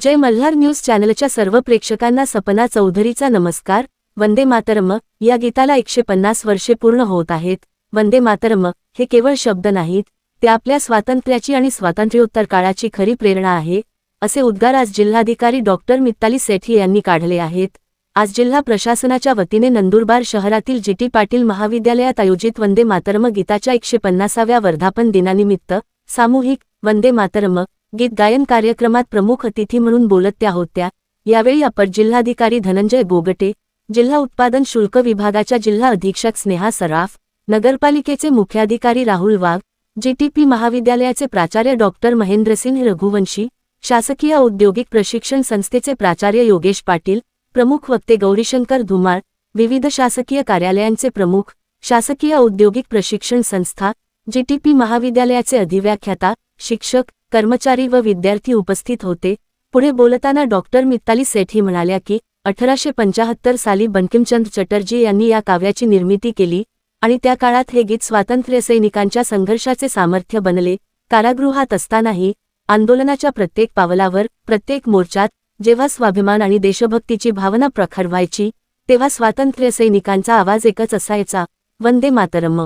जय Malhar news चॅनलच्या सर्व प्रेक्षकांना सपना चौधरीचा नमस्कार. वंदे मातरम. या गीताला एकशे पन्नास वर्षे पूर्ण होत आहेत. वंदे मातरम हे केवळ शब्द नाहीत ते आपल्या स्वातंत्र्याची आणि स्वातंत्र्योत्तर काळाची खरी प्रेरणा आहे असे उद्गार आज जिल्हाधिकारी डॉक्टर मित्ताली सेठी यांनी काढले आहेत. आज जिल्हा प्रशासनाच्या वतीने नंदुरबार शहरातील जीटी पाटील महाविद्यालयात आयोजित वंदे मातरम गीताच्या एकशे पन्नासाव्या वर्धापन दिनानिमित्त सामूहिक वंदे मातरम गीत गायन कार्यक्रमात प्रमुख अतिथी म्हणून बोलत त्या होत्या. यावेळी अपर जिल्हाधिकारी धनंजय बोगटे जिल्हा उत्पादन शुल्क विभागाच्या जिल्हा अधीक्षक स्नेहा सराफ नगरपालिकेचे मुख्याधिकारी राहुल वाघ जीटीपी महाविद्यालयाचे प्राचार्य डॉक्टर महेंद्रसिंह रघुवंशी शासकीय औद्योगिक प्रशिक्षण संस्थेचे प्राचार्य योगेश पाटील प्रमुख वक्ते गौरीशंकर धुमाळ विविध शासकीय कार्यालयांचे प्रमुख शासकीय औद्योगिक प्रशिक्षण संस्था जीटीपी महाविद्यालयाचे अधिव्याख्याता शिक्षक कर्मचारी व विद्यार्थी उपस्थित होते. पुढे बोलताना डॉक्टर मित्ताली सेठी म्हणाल्या की अठराशे पंचाहत्तर साली बंकिमचंद चटर्जी यांनी या काव्याची निर्मिती केली आणि त्या काळात हे गीत स्वातंत्र्य सैनिकांच्या संघर्षाचे सामर्थ्य बनले. कारागृहात असतानाही आंदोलनाच्या प्रत्येक पावलावर प्रत्येक मोर्चात जेव्हा स्वाभिमान आणि देशभक्तीची भावना प्रखर व्हायची तेव्हा स्वातंत्र्य सैनिकांचा आवाज एकच असायचा वंदे मातरम.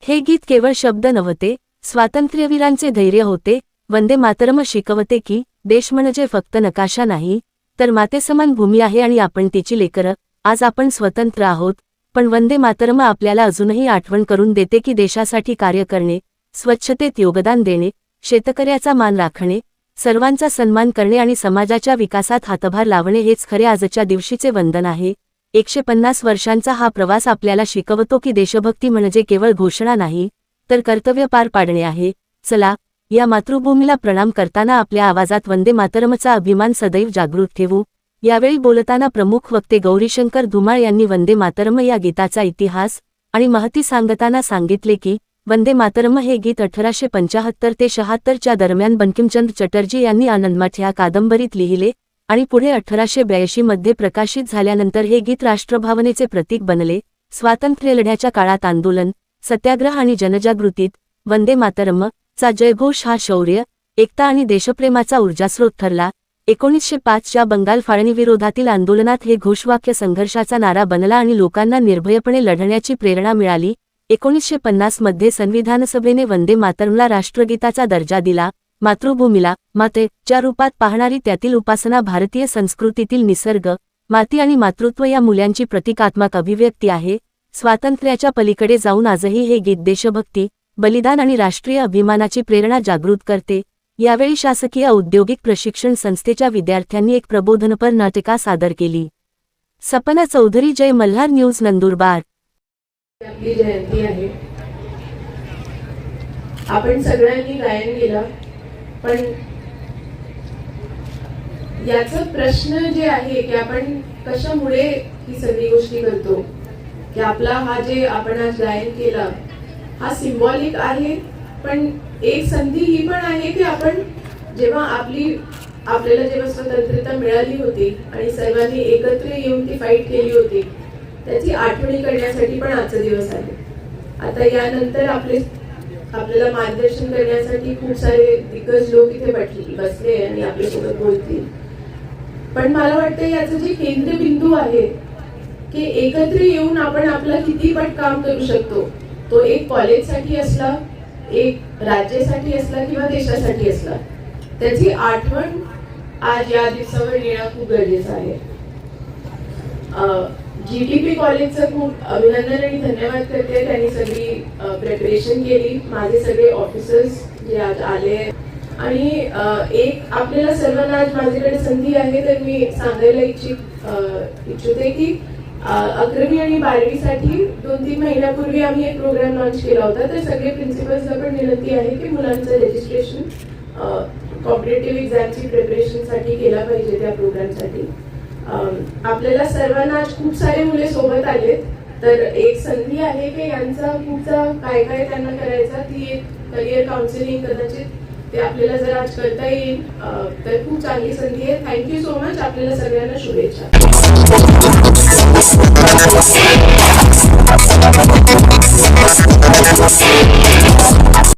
हे गीत केवळ शब्द नव्हते स्वातंत्र्यवीरांचे धैर्य होते. वंदे मातरम शिकवते की देश म्हणजे फक्त नकाशा नाही तर मातेसमान भूमी आहे आणि आपण तिची लेकरं. आज आपण स्वतंत्र आहोत पण वंदे मातरम आपल्याला अजूनही आठवण करून देते की देशासाठी कार्य करणे स्वच्छतेत योगदान देणे शेतकऱ्याचा मान राखणे सर्वांचा सन्मान करणे आणि समाजाच्या विकासात हातभार लावणे हेच खरे आजच्या दिवशीचे वंदन आहे. एकशे पन्नास वर्षांचा हा प्रवास आपल्याला शिकवतो की देशभक्ती म्हणजे केवळ घोषणा नाही तर कर्तव्य पार पाडणे आहे. चला या मातृभूमीला प्रणाम करताना आपल्या आवाजात वंदे मातरमचा अभिमान सदैव जागृत ठेवू. यावेळी बोलताना प्रमुख वक्ते गौरीशंकर धुमाळ यांनी वंदे मातरम या गीताचा इतिहास आणि महती सांगताना सांगितले की वंदे मातरम हे गीत अठराशे पंचाहत्तर ते शहात्तरच्या दरम्यान बंकिमचंद चटर्जी यांनी आनंदमठ ह्या कादंबरीत लिहिले आणि पुढे अठराशे ब्याऐंशी मध्ये प्रकाशित झाल्यानंतर हे गीत राष्ट्रभावनेचे प्रतीक बनले. स्वातंत्र्य लढ्याच्या काळात आंदोलन सत्याग्रह आणि जनजागृतीत वंदे मातरम चा जयघोष हा शौर्य एकता आणि देशप्रेमाचा ऊर्जास्रोत ठरला. एकोणीसशे पाचच्या बंगाल फाळणीविरोधातील आंदोलनात हे घोषवाक्य संघर्षाचा नारा बनला आणि लोकांना निर्भयपणे लढण्याची प्रेरणा मिळाली. एकोणीसशे पन्नासमध्ये संविधानसभेने वंदे मातरमला राष्ट्रगीताचा दर्जा दिला. मातृभूमीला माते च्या रूपात पाहणारी त्यातील उपासना भारतीय संस्कृतीतील निसर्ग माती आणि मातृत्व या मूल्यांची प्रतिकात्मक अभिव्यक्ती आहे. स्वातंत्र्याच्या पलीकडे जाऊन आजही हे गीत देशभक्ती बलिदान आणि राष्ट्रीय अभिमानाची प्रेरणा जागृत करते यावेळी शासकीय औद्योगिक प्रशिक्षण संस्थेच्या विद्यार्थ्यांनी एक प्रबोधनपर नाटिका सादर केली. सपना चौधरी जय मल्हार न्यूज नंदुरबार. आपली जयंती आहे. आपण सगळ्यांनी गायन केलं पण याचा प्रश्न जे आहे की आपण कशामुळे ही सगळी गोष्टी करतो? की आपला हा जे आपण आज गायन केला हा सिम्बॉलिक आहे पण एक संधी ही पण आहे की आपण जेव्हा आपली आपल्याला जेव्हा स्वतंत्रता मिळाली होती आणि सर्वांनी एकत्र येऊन ती फाईट केली होती त्याची आठवणी करण्यासाठी पण आजचा दिवस आहे. आता यानंतर आपले आपल्याला मार्गदर्शन करण्यासाठी खूप सारे दिग्गज लोक इथे बसले बसले आणि आपल्यासोबत बोलतील. पण मला वाटतं याचं जे केंद्रबिंदू आहे की एकत्र येऊन आपण आपला किती पट काम करू शकतो. तो एक कॉलेजसाठी असला एक राज्यासाठी असला किंवा देशासाठी असला त्याची आठवण आज या दिवसावर येणं खूप गरजेचं आहे. जी टी पी कॉलेजचं खूप अभिनंदन आणि धन्यवाद करते. त्यांनी सगळी प्रिपरेशन केली. माझे सगळे ऑफिसर्स जे आज आले आणि एक आपल्याला सर्वांना आज माझ्याकडे संधी आहे तर मी सांगायला इच्छित इच्छिते की अकरावी आणि बारावीसाठी दोन तीन महिन्यापूर्वी आम्ही एक प्रोग्राम लॉन्च केला होता. तर सगळे प्रिन्सिपल्सला पण विनंती आहे की मुलांचं रजिस्ट्रेशन कॉम्पिटेटिव्ह एक्झामची प्रिपरेशनसाठी केला पाहिजे त्या प्रोग्रामसाठी आपल्याला सर्वांना आज खूप सारे मुले सोबत आलेत. तर एक संधी आहे की यांचा पुढचा काय काय त्यांना करायचा ती एक करिअर काउन्सिलिंग कदाचित ते आपल्याला जर आज करता येईल. तर खूप चांगली संधी आहे. थँक्यू सो मच आपल्याला सगळ्यांना शुभेच्छा. Thank you.